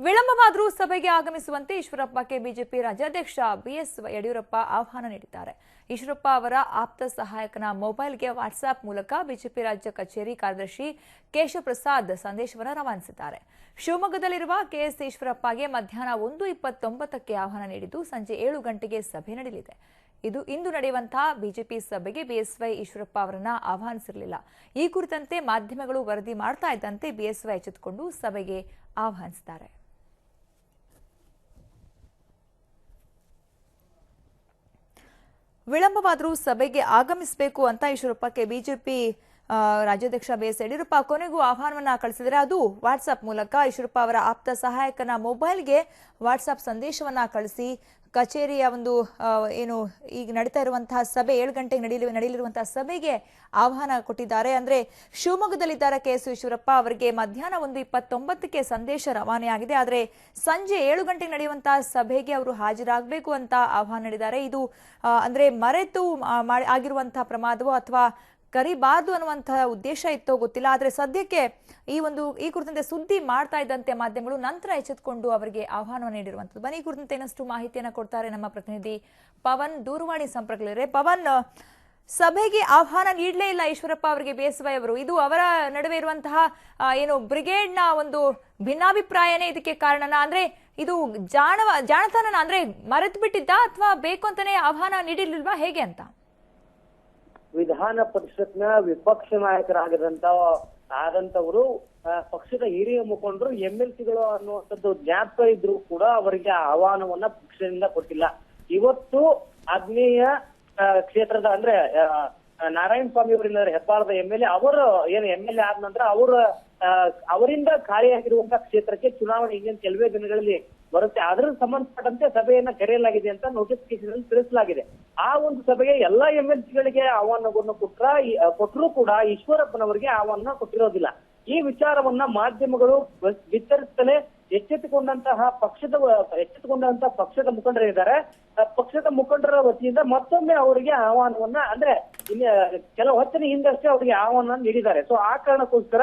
ವಿಳಂಬವಾದರೂ ಸಭೆಗೆ ಆಗಮಿಸುವಂತೆ ಈಶ್ವರಪ್ಪಕ್ಕೆ ಬಿಜೆಪಿ ರಾಜ್ಯಾಧ್ಯಕ್ಷ ಬಿಎಸ್ ಯಡಿಯೂರಪ್ಪ ಆಹ್ವಾನ ನೀಡಿದ್ದಾರೆ. ಈಶ್ವರಪ್ಪ ಅವರ ಆಪ್ತ ಸಹಾಯಕನ ಮೊಬೈಲ್ಗೆ ವಾಟ್ಸ್ಆಪ್ ಮೂಲಕ ಬಿಜೆಪಿ ರಾಜ್ಯ ಕಚೇರಿ ಕಾರ್ಯದರ್ಶಿ ಕೇಶವಪ್ರಸಾದ್ ಸಂದೇಶವನ್ನು ರವಾನಿಸಿದ್ದಾರೆ. ಶಿವಮೊಗ್ಗದಲ್ಲಿರುವ ಕೆಎಸ್ ಈಶ್ವರಪ್ಪಗೆ ಮಧ್ಯಾಹ್ನ ಒಂದು ಇಪ್ಪತ್ತೊಂಬತ್ತಕ್ಕೆ ಆಹ್ವಾನ ನೀಡಿದ್ದು ಸಂಜೆ ಏಳು ಗಂಟೆಗೆ ಸಭೆ ನಡೆಯಲಿದೆ. ಇದು ಇಂದು ನಡೆಯುವಂತಹ ಬಿಜೆಪಿ ಸಭೆಗೆ ಬಿಎಸ್ವೈ ಈಶ್ವರಪ್ಪ ಅವರನ್ನ ಆಹ್ವಾನಿಸಿರಲಿಲ್ಲ. ಈ ಕುರಿತಂತೆ ಮಾಧ್ಯಮಗಳು ವರದಿ ಮಾಡ್ತಾ ಇದ್ದಂತೆ ಬಿಎಸ್ವೈ ಎಚ್ಚೆತ್ತುಕೊಂಡು ಸಭೆಗೆ ಆಹ್ವಾನಿಸಿದ್ದಾರೆ. ವಿಳಂಬವಾದರೂ ಸಭೆಗೆ ಆಗಮಿಸಬೇಕು ಅಂತ ಈಶ್ವರಪ್ಪಕ್ಕೆ ಬಿಜೆಪಿ ರಾಜ್ಯಾಧ್ಯಕ್ಷ ಬಿ ಎಸ್ ಯಡಿಯೂರಪ್ಪ ಕೊನೆಗೂ ಆಹ್ವಾನವನ್ನು ಕಳಿಸಿದರೆ ಅದು ವಾಟ್ಸಪ್ ಮೂಲಕ ಈಶ್ವರಪ್ಪ ಅವರ ಆಪ್ತ ಸಹಾಯಕನ ಮೊಬೈಲ್ಗೆ ವಾಟ್ಸಪ್ ಸಂದೇಶವನ್ನ ಕಳಿಸಿ ಕಚೇರಿಯ ಒಂದು ಏನು ಈಗ ನಡೀತಾ ಇರುವಂತಹ ಸಭೆ, ಏಳು ಗಂಟೆಗೆ ನಡೆಯಲಿ ನಡೆಯಲಿರುವಂತಹ ಸಭೆಗೆ ಆಹ್ವಾನ ಕೊಟ್ಟಿದ್ದಾರೆ. ಅಂದ್ರೆ ಶಿವಮೊಗ್ಗದಲ್ಲಿದ್ದಾರೆ ಕೆ ಎಸ್ ಈಶ್ವರಪ್ಪ ಅವರಿಗೆ ಮಧ್ಯಾಹ್ನ ಒಂದು ಇಪ್ಪತ್ತೊಂಬತ್ತಕ್ಕೆ ಸಂದೇಶ ರವಾನೆಯಾಗಿದೆ. ಆದರೆ ಸಂಜೆ ಏಳು ಗಂಟೆಗೆ ನಡೆಯುವಂತಹ ಸಭೆಗೆ ಅವರು ಹಾಜರಾಗಬೇಕು ಅಂತ ಆಹ್ವಾನ ನೀಡಿದ್ದಾರೆ. ಇದು ಅಂದರೆ ಮರೆತು ಆಗಿರುವಂತಹ ಪ್ರಮಾದವೋ ಅಥವಾ ಕರಿಬಾರ್ದು ಅನ್ನುವಂತಹ ಉದ್ದೇಶ ಇತ್ತೋ ಗೊತ್ತಿಲ್ಲ. ಆದರೆ ಸದ್ಯಕ್ಕೆ ಈ ಒಂದು, ಈ ಕುರಿತಂತೆ ಸುದ್ದಿ ಮಾಡ್ತಾ ಇದ್ದಂತೆ ಮಾಧ್ಯಮಗಳು ನಂತರ ಎಚ್ಚೆತ್ಕೊಂಡು ಅವರಿಗೆ ಆಹ್ವಾನ ನೀಡಿರುವಂಥದ್ದು. ಬನ್ನಿ, ಈ ಕುರಿತಂತೆ ಇನ್ನಷ್ಟು ಮಾಹಿತಿಯನ್ನು ಕೊಡ್ತಾರೆ ನಮ್ಮ ಪ್ರತಿನಿಧಿ ಪವನ್ ದೂರವಾಣಿ ಸಂಪರ್ಕಲಿದ್ದಾರೆ ಪವನ್, ಸಭೆಗೆ ಆಹ್ವಾನ ನೀಡಲೇ ಇಲ್ಲ ಈಶ್ವರಪ್ಪ ಅವರಿಗೆ ಬೇಸವೈ ಅವರು. ಇದು ಅವರ ನಡುವೆ ಇರುವಂತಹ ಏನು ಬ್ರಿಗೇಡ್ನ ಒಂದು ಭಿನ್ನಾಭಿಪ್ರಾಯನೇ ಇದಕ್ಕೆ ಕಾರಣನ? ಅಂದ್ರೆ ಇದು ಜಾಣವ, ಜಾಣತನನ ಅಂದ್ರೆ ಮರೆತು ಬಿಟ್ಟಿದ್ದ ಅಥವಾ ಬೇಕು ಅಂತಾನೆ ಆಹ್ವಾನ ನೀಡಿರ್ಲಿಲ್ವಾ? ಹೇಗೆ ಅಂತ? ವಿಧಾನ ಪರಿಷತ್ನ ವಿಪಕ್ಷ ನಾಯಕರಾಗಿರಂತ ಆದಂತವರು ಪಕ್ಷದ ಹಿರಿಯ ಮುಖಂಡರು, ಎಂ ಎಲ್ ಸಿಗಳು ಅನ್ನುವಂಥದ್ದು ಜ್ಞಾಪಕ ಇದ್ರು ಕೂಡ ಅವರಿಗೆ ಆಹ್ವಾನವನ್ನ ಪಕ್ಷದಿಂದ ಕೊಟ್ಟಿಲ್ಲ. ಇವತ್ತು ಆಗ್ನೇಯ ಕ್ಷೇತ್ರದ ಅಂದ್ರೆ ನಾರಾಯಣ್ ಸ್ವಾಮಿ ಅವರಿಲ್ಲ ಹೆಬ್ಬಾಳದ ಎಂ ಎಲ್ ಎ, ಅವರು ಏನು ಎಂ ಎಲ್ ಎ ಆದ ನಂತರ ಅವರ ಅವರಿಂದ ಖಾಲಿಯಾಗಿರುವಂತಹ ಕ್ಷೇತ್ರಕ್ಕೆ ಚುನಾವಣೆ ಇನ್ನೇನು ಕೆಲವೇ ದಿನಗಳಲ್ಲಿ ಬರುತ್ತೆ. ಅದರ ಸಂಬಂಧಪಟ್ಟಂತೆ ಸಭೆಯನ್ನ ಕರೆಯಲಾಗಿದೆ ಅಂತ ನೋಟಿಫಿಕೇಶನ್ ಅಲ್ಲಿ ತಿಳಿಸಲಾಗಿದೆ. ಆ ಒಂದು ಸಭೆಗೆ ಎಲ್ಲಾ ಎಂ ಎಲ್ ಸಿಗಳಿಗೆ ಆಹ್ವಾನವನ್ನು ಕೊಟ್ರ ಕೊಟ್ಟರು ಕೂಡ ಈಶ್ವರಪ್ಪನವರಿಗೆ ಆಹ್ವಾನ ಕೊಟ್ಟಿರೋದಿಲ್ಲ. ಈ ವಿಚಾರವನ್ನ ಮಾಧ್ಯಮಗಳು ವಿತರಿಸುತ್ತಲೇ ಎಚ್ಚೆತ್ತುಕೊಂಡಂತಹ ಪಕ್ಷದ ಎಚ್ಚೆತ್ತುಕೊಂಡಂತಹ ಪಕ್ಷದ ಮುಖಂಡರಿದ್ದಾರೆ ಪಕ್ಷದ ಮುಖಂಡರ ವತಿಯಿಂದ ಮತ್ತೊಮ್ಮೆ ಅವರಿಗೆ ಆಹ್ವಾನವನ್ನ, ಅಂದ್ರೆ ಇನ್ನು ಕೆಲವು ಹೊತ್ತಿನ ಹಿಂದಷ್ಟೇ ಅವರಿಗೆ ಆಹ್ವಾನ ನೀಡಿದ್ದಾರೆ. ಸೊ ಆ ಕಾರಣಕ್ಕೋಸ್ಕರ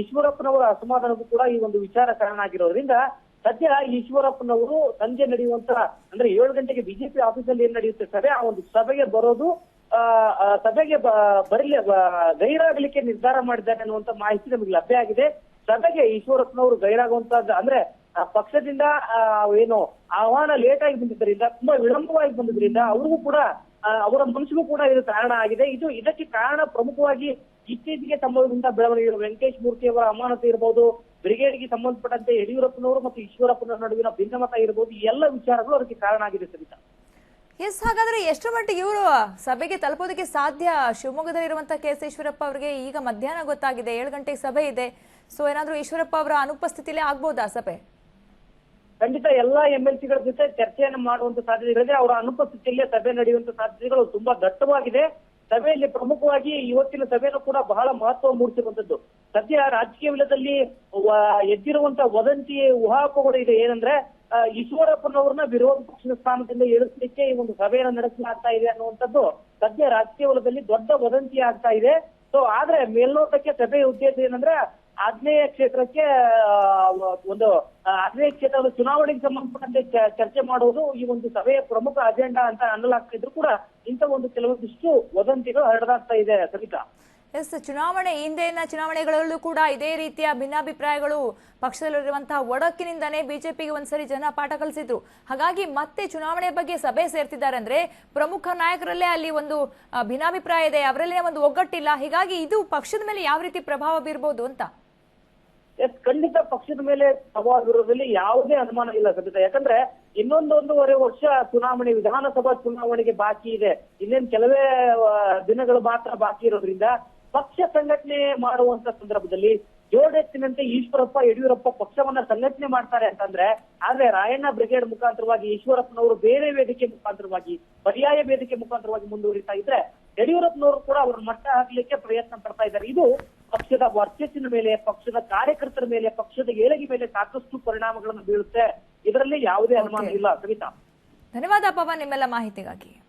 ಈಶ್ವರಪ್ಪನವರ ಅಸಮಾಧಾನಕ್ಕೂ ಕೂಡ ಈ ಒಂದು ವಿಚಾರ ಕಾರಣ ಆಗಿರೋದ್ರಿಂದ ಸದ್ಯ ಈಶ್ವರಪ್ಪನವರು ಸಂಜೆ ನಡೆಯುವಂತ ಅಂದ್ರೆ ಏಳು ಗಂಟೆಗೆ ಬಿಜೆಪಿ ಆಫೀಸಲ್ಲಿ ಏನ್ ನಡೆಯುತ್ತೆ ಸಭೆ ಆ ಒಂದು ಸಭೆಗೆ ಬರೋದು ಸಭೆಗೆ ಬರಲಿ ಗೈರಾಗಲಿಕ್ಕೆ ನಿರ್ಧಾರ ಮಾಡಿದ್ದಾರೆ ಅನ್ನುವಂತ ಮಾಹಿತಿ ನಮಗೆ ಲಭ್ಯ ಆಗಿದೆ. ಸಭೆಗೆ ಈಶ್ವರಪ್ಪನವರು ಗೈರಾಗುವಂತದ್ದು ಅಂದ್ರೆ ಪಕ್ಷದಿಂದ ಏನು ಆಹ್ವಾನ ಲೇಟ್ ಆಗಿ ಬಂದಿದ್ದರಿಂದ, ತುಂಬಾ ವಿಳಂಬವಾಗಿ ಬಂದಿದ್ರಿಂದ ಅವ್ರಿಗೂ ಕೂಡ ಅವರ ಮನಸ್ಸಿಗೂ ಕೂಡ ಇದು ಕಾರಣ ಆಗಿದೆ. ಇದು ಇದಕ್ಕೆ ಕಾರಣ ಪ್ರಮುಖವಾಗಿ ಇತ್ತೀಚೆಗೆ ಸಂಭವಿಸಿದಂತಹ ಬೆಳವಣಿಗೆಗಳು. ವೆಂಕಟೇಶ್ ಮೂರ್ತಿ ಅವರ ಅಮಾನತು ಇರಬಹುದು ಬ್ರಿಗೇಡ್ಗೆ ಸಂಬಂಧಪಟ್ಟಂತೆ ಯಡಿಯೂರಪ್ಪನವರು ಮತ್ತು ಈಶ್ವರಪ್ಪನವರ ನಡುವಿನ ಭಿನ್ನಮತ ಇರಬಹುದು ಈ ಎಲ್ಲ ವಿಚಾರಗಳು ಅದಕ್ಕೆ ಕಾರಣ ಆಗಿದೆ ಸರಿತಾ ಎಸ್ ಹಾಗಾದ್ರೆ ಎಷ್ಟು ಮಟ್ಟಿಗೆ ಇವರು ಸಭೆಗೆ ತಲುಪೋದಕ್ಕೆ ಸಾಧ್ಯ? ಶಿವಮೊಗ್ಗದಲ್ಲಿರುವಂತಹ ಕೆ ಎಸ್ ಈಶ್ವರಪ್ಪ ಅವರಿಗೆ ಈಗ ಮಧ್ಯಾಹ್ನ ಗೊತ್ತಾಗಿದೆ ಏಳು ಗಂಟೆಗೆ ಸಭೆ ಇದೆ. ಸೊ ಏನಾದ್ರೂ ಈಶ್ವರಪ್ಪ ಅವರ ಅನುಪಸ್ಥಿತಿಲೇ ಆಗ್ಬಹುದಾ ಸಭೆ? ಖಂಡಿತ ಎಲ್ಲಾ ಎಂ ಎಲ್ ಸಿಗಳ ಜೊತೆ ಚರ್ಚೆಯನ್ನು ಮಾಡುವಂತ ಸಾಧ್ಯತೆಗಳಿದೆ. ಅವರ ಅನುಪಸ್ಥಿತಿಯಲ್ಲಿ ಸಭೆ ನಡೆಯುವಂತ ಸಾಧ್ಯತೆಗಳು ತುಂಬಾ ದಟ್ಟವಾಗಿದೆ. ಸಭೆಯಲ್ಲಿ ಪ್ರಮುಖವಾಗಿ ಇವತ್ತಿನ ಸಭೆನೂ ಕೂಡ ಬಹಳ ಮಹತ್ವ ಮೂಡಿಸಿರುವಂತದ್ದು. ಸದ್ಯ ರಾಜಕೀಯ ವಲಯದಲ್ಲಿ ವ- ಎದ್ದಿರುವಂತ ವದಂತಿ, ಊಹಾಪೋಹಗಳು ಇದೆ. ಏನಂದ್ರೆ ಈಶ್ವರಪ್ಪನವ್ರನ್ನ ವಿರೋಧ ಪಕ್ಷದ ಸ್ಥಾನದಿಂದ ಇಳಿಸಲಿಕ್ಕೆ ಈ ಒಂದು ಸಭೆಯನ್ನು ನಡೆಸಲಾಗ್ತಾ ಇದೆ ಅನ್ನುವಂಥದ್ದು ಸದ್ಯ ರಾಜಕೀಯ ವಲಯದಲ್ಲಿ ದೊಡ್ಡ ವದಂತಿ ಆಗ್ತಾ ಇದೆ. ಸೊ ಆದ್ರೆ ಮೇಲ್ನೋಟಕ್ಕೆ ಸಭೆಯ ಉದ್ದೇಶ ಏನಂದ್ರೆ ಆಗ್ನೇಯ ಕ್ಷೇತ್ರಕ್ಕೆ ಒಂದು ಆಗ್ನೇಯ ಕ್ಷೇತ್ರದ ಚುನಾವಣೆಗೆ ಸಂಬಂಧಪಟ್ಟಂತೆ ಚರ್ಚೆ ಮಾಡುವುದು ಈ ಒಂದು ಸಭೆಯ ಪ್ರಮುಖ ಅಜೆಂಡಾ ಅಂತ ಅನ್ನಲಾಗ್ತಾ ಇದ್ರು ಕೂಡ ಇಂಥ ಒಂದು ಕೆಲವೊಂದಿಷ್ಟು ವದಂತಿಗಳು ಹರಡಾಗ್ತಾ ಇದೆ, ಸವಿತಾ. ಎಸ್ ಚುನಾವಣೆ ಹಿಂದಿನ ಚುನಾವಣೆಗಳಲ್ಲೂ ಕೂಡ ಇದೇ ರೀತಿಯ ಭಿನ್ನಾಭಿಪ್ರಾಯಗಳು. ಪಕ್ಷದಲ್ಲಿರುವಂತಹ ಒಡಕಿನಿಂದಾನೇ ಬಿಜೆಪಿಗೆ ಒಂದ್ಸರಿ ಜನ ಪಾಠ ಕಲಿಸಿದ್ರು. ಹಾಗಾಗಿ ಮತ್ತೆ ಚುನಾವಣೆ ಬಗ್ಗೆ ಸಭೆ ಸೇರ್ತಿದ್ದಾರೆ ಅಂದ್ರೆ ಪ್ರಮುಖ ನಾಯಕರಲ್ಲೇ ಅಲ್ಲಿ ಒಂದು ಭಿನ್ನಾಭಿಪ್ರಾಯ ಇದೆ. ಅವರಲ್ಲೇ ಒಂದು ಒಗ್ಗಟ್ಟಿಲ್ಲ. ಹೀಗಾಗಿ ಇದು ಪಕ್ಷದ ಮೇಲೆ ಯಾವ ರೀತಿ ಪ್ರಭಾವ ಬೀರಬಹುದು ಅಂತ? ಖಂಡಿತ ಪಕ್ಷದ ಮೇಲೆ ಪ್ರಭಾವ ಬೀರೋದ್ರಲ್ಲಿ ಯಾವುದೇ ಅನುಮಾನ ಇಲ್ಲ ಖಂಡಿತ ಯಾಕಂದ್ರೆ ಇನ್ನೊಂದೊಂದೂವರೆ ವರ್ಷ ಚುನಾವಣೆ, ವಿಧಾನಸಭಾ ಚುನಾವಣೆಗೆ ಬಾಕಿ ಇದೆ. ಇನ್ನೇನ್ ಕೆಲವೇ ದಿನಗಳು ಮಾತ್ರ ಬಾಕಿ ಇರೋದ್ರಿಂದ ಪಕ್ಷ ಸಂಘಟನೆ ಮಾಡುವಂತ ಸಂದರ್ಭದಲ್ಲಿ ಜೋಡೆತ್ತಿನಂತೆ ಈಶ್ವರಪ್ಪ, ಯಡಿಯೂರಪ್ಪ ಪಕ್ಷವನ್ನ ಸಂಘಟನೆ ಮಾಡ್ತಾರೆ ಅಂತಂದ್ರೆ, ಆದ್ರೆ ರಾಯಣ್ಣ ಬ್ರಿಗೇಡ್ ಮುಖಾಂತರವಾಗಿ, ಈಶ್ವರಪ್ಪನವರು ಬೇರೆ ವೇದಿಕೆ ಮುಖಾಂತರವಾಗಿ, ಪರ್ಯಾಯ ವೇದಿಕೆ ಮುಖಾಂತರವಾಗಿ ಮುಂದುವರಿತಾ ಇದ್ರೆ ಯಡಿಯೂರಪ್ಪನವರು ಕೂಡ ಅವರ ಮಟ್ಟ ಹಾಕ್ಲಿಕ್ಕೆ ಪ್ರಯತ್ನ ಪಡ್ತಾ ಇದ್ದಾರೆ. ಇದು ಪಕ್ಷದ ವರ್ಚಸ್ಸಿನ ಮೇಲೆ ಪಕ್ಷದ ಕಾರ್ಯಕರ್ತರ ಮೇಲೆ ಪಕ್ಷದ ಏಳಿಗೆ ಮೇಲೆ ಸಾಕಷ್ಟು ಪರಿಣಾಮಗಳನ್ನು ಬೀಳುತ್ತೆ. ಇದರಲ್ಲಿ ಯಾವುದೇ ಅನುಮಾನ ಇಲ್ಲ ಸವಿತಾ. ಧನ್ಯವಾದ ಪವನ್ ನಿಮ್ಮೆಲ್ಲ ಮಾಹಿತಿಗಾಗಿ.